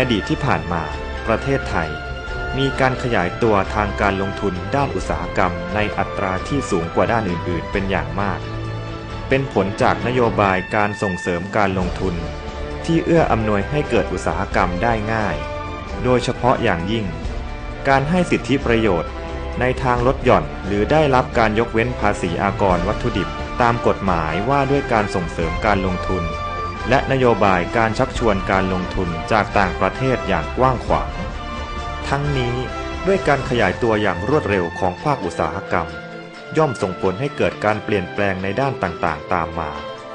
อดีตที่ผ่านมา ประเทศไทย มีการขยายตัวทางการลงทุนด้านอุตสาหกรรมในอัตราที่สูงกว่าด้านอื่น ๆ เป็นอย่างมาก เป็นผลจากนโยบายการส่งเสริมการลงทุน ที่เอื้ออำนวยให้เกิดอุตสาหกรรมได้ง่าย โดยเฉพาะอย่างยิ่ง การให้สิทธิประโยชน์ ในทางลดหย่อนหรือได้รับการยกเว้นภาษีอากรวัตถุดิบ ตามกฎหมายว่าด้วยการส่งเสริมการลงทุน และนโยบายการชักชวนการลงทุนจากต่างประเทศอย่างกว้างขวาง ทั้งนี้ด้วยการขยายตัวอย่างรวดเร็วของภาคอุตสาหกรรม ย่อมส่งผลให้เกิดการเปลี่ยนแปลงในด้านต่างๆ ตามมา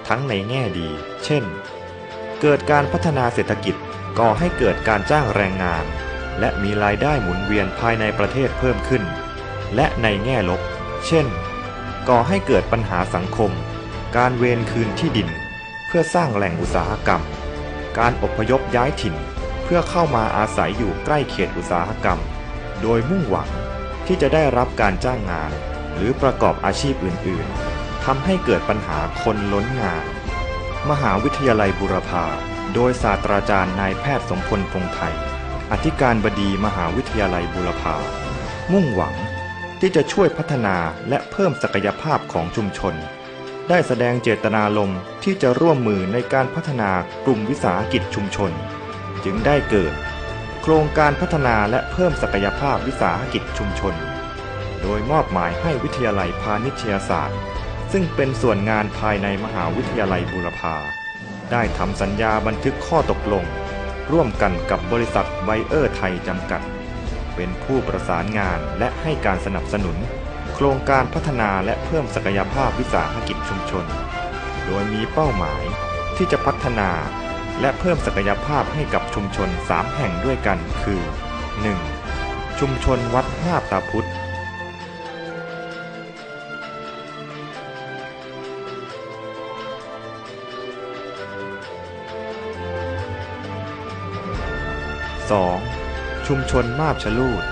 ทั้งในแง่ดี เช่น เกิดการพัฒนาเศรษฐกิจก่อให้เกิดการจ้างแรงงาน และมีรายได้หมุนเวียนภายในประเทศเพิ่มขึ้น และในแง่ลบ เช่น ก่อให้เกิดปัญหาสังคม การเวรคืนที่ดิน เพื่อสร้างแหล่งอุตสาหกรรม การอพยพย้ายถิ่นเพื่อเข้ามาอาศัยอยู่ใกล้เขตอุตสาหกรรม โดยมุ่งหวังที่จะได้รับการจ้างงาน หรือประกอบอาชีพอื่น ๆทำให้เกิดปัญหาคนล้นงาน มหาวิทยาลัยบุรพาโดยศาสตราจารย์นายแพทย์สมพลพงษ์ไทย อธิการบดีมหาวิทยาลัยบุรพามุ่งหวังที่จะช่วยพัฒนาและเพิ่มศักยภาพของชุมชน ได้แสดงเจตนารมณ์ที่จะร่วมมือในการพัฒนากลุ่มวิสาหกิจชุมชน จึงได้เกิด โครงการพัฒนาและเพิ่มศักยภาพวิสาหกิจชุมชน โดยมอบหมายให้วิทยาลัยพาณิชยศาสตร์ ซึ่งเป็นส่วนงานภายในมหาวิทยาลัยบูรพาได้ทำสัญญาบันทึกข้อตกลง ร่วมกันกับบริษัทไบเออร์ไทยจำกัด เป็นผู้ประสานงานและให้การสนับสนุน โครงการพัฒนาและเพิ่มศักยภาพวิสาหกิจชุมชน โดยมีเป้าหมายที่จะพัฒนาและเพิ่มศักยภาพให้กับชุมชน 3 แห่งด้วยกันคือ 1. ชุมชนวัดมาตาพุธ 2. ชุมชนมาบชะลูด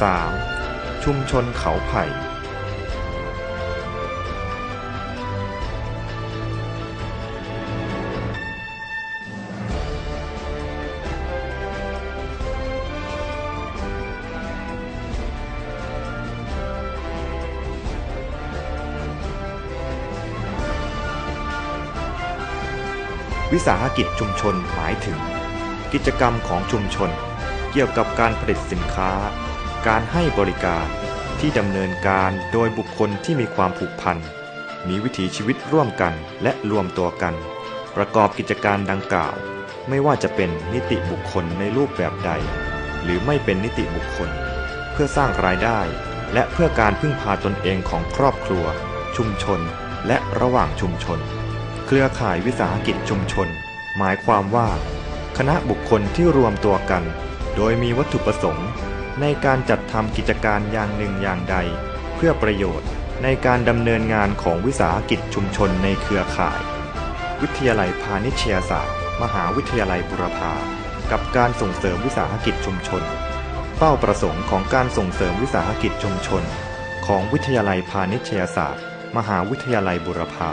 3. ชุมชนเขาไผ่วิสาหกิจชุมชนหมายถึง กิจกรรมของชุมชน เกี่ยวกับการผลิตสินค้า การให้บริการที่ดำเนินการโดยบุคคลที่มีความผูกพัน มีวิถีชีวิตร่วมกันและรวมตัวกัน ประกอบกิจการดังกล่าว ไม่ว่าจะเป็นนิติบุคคลในรูปแบบใด หรือไม่เป็นนิติบุคคล เพื่อสร้างรายได้ และเพื่อการพึ่งพาตนเองของครอบครัว ชุมชน และระหว่างชุมชน เครือข่ายวิสาหกิจชุมชน หมายความว่า คณะบุคคลที่รวมตัวกัน โดยมีวัตถุประสงค์ ในการจัดทำกิจการอย่างหนึ่งอย่างใด เพื่อประโยชน์ในการดำเนินงานของวิสาหกิจชุมชนในเครือข่าย วิทยาลัยพาณิชยศาสตร์ มหาวิทยาลัยบุรพากับการส่งเสริมวิสาหกิจชุมชน เป้าประสงค์ของการส่งเสริมวิสาหกิจชุมชน ของวิทยาลัยพาณิชยศาสตร์ มหาวิทยาลัยบุรพา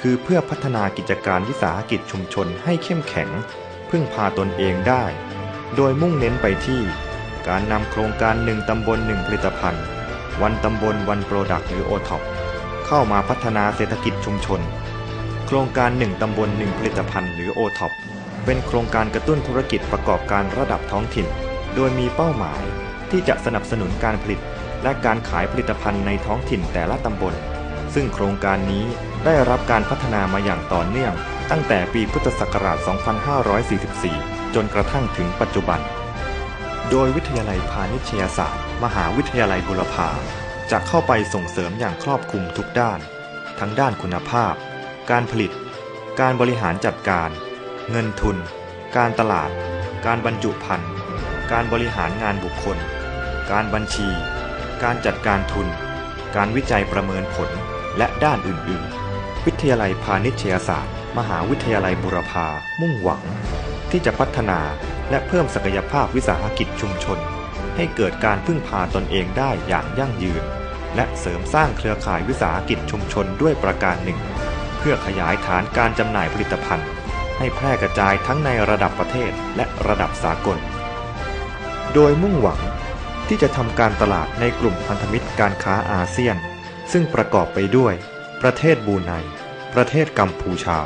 คือเพื่อพัฒนากิจการวิสาหกิจชุมชนให้เข้มแข็ง พึ่งพาตนเองได้ โดยมุ่งเน้นไปที่ การนำโครงการหนึ่งตำบลหนึ่งผลิตภัณฑ์ วันตำบลวันโปรดักต์หรือโอท็อปเข้ามาพัฒนาเศรษฐกิจชุมชน โครงการหนึ่งตำบลหนึ่งผลิตภัณฑ์หรือโอท็อปเป็นโครงการกระตุ้นธุรกิจประกอบการระดับท้องถิ่น โดยมีเป้าหมายที่จะสนับสนุนการผลิต และการขายผลิตภัณฑ์ในท้องถิ่นแต่ละตำบล ซึ่งโครงการนี้ได้รับการพัฒนามาอย่างต่อเนื่อง ตั้งแต่ปีพุทธศักราช 2544 จนกระทั่งถึงปัจจุบัน โดยวิทยาลัยพาณิชยศาสตร์ มหาวิทยาลัยบุรพาจะเข้าไปส่งเสริมอย่างครอบคลุมทุกด้าน ทั้งด้านคุณภาพ การผลิต การบริหารจัดการ เงินทุน การตลาด การบรรจุภัณฑ์ การบริหารงานบุคคล การบัญชี การจัดการทุน การวิจัยประเมินผล และด้านอื่น ๆ วิทยาลัยพาณิชยศาสตร์ มหาวิทยาลัยบุรพา มุ่งหวัง ที่จะพัฒนาและเพิ่มศักยภาพวิสาหกิจชุมชน ให้เกิดการพึ่งพาตนเองได้อย่างยั่งยืน และเสริมสร้างเครือข่ายวิสาหกิจชุมชนด้วยประการหนึ่ง เพื่อขยายฐานการจำหน่ายผลิตภัณฑ์ ให้แพร่กระจายทั้งในระดับประเทศและระดับสากล โดยมุ่งหวังที่จะทำการตลาดในกลุ่มพันธมิตรการค้าอาเซียน ซึ่งประกอบไปด้วย ประเทศบูไน ประเทศกัมพูชา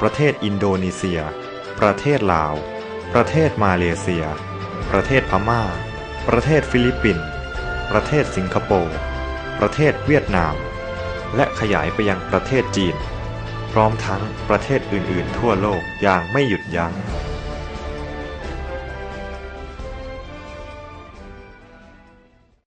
ประเทศอินโดนีเซีย ประเทศลาว ประเทศมาเลเซีย ประเทศพม่า ประเทศฟิลิปปินส์ ประเทศสิงคโปร์ ประเทศเวียดนาม และขยายไปยังประเทศจีน พร้อมทั้งประเทศอื่น ๆ ทั่วโลกอย่างไม่หยุดยัง้ง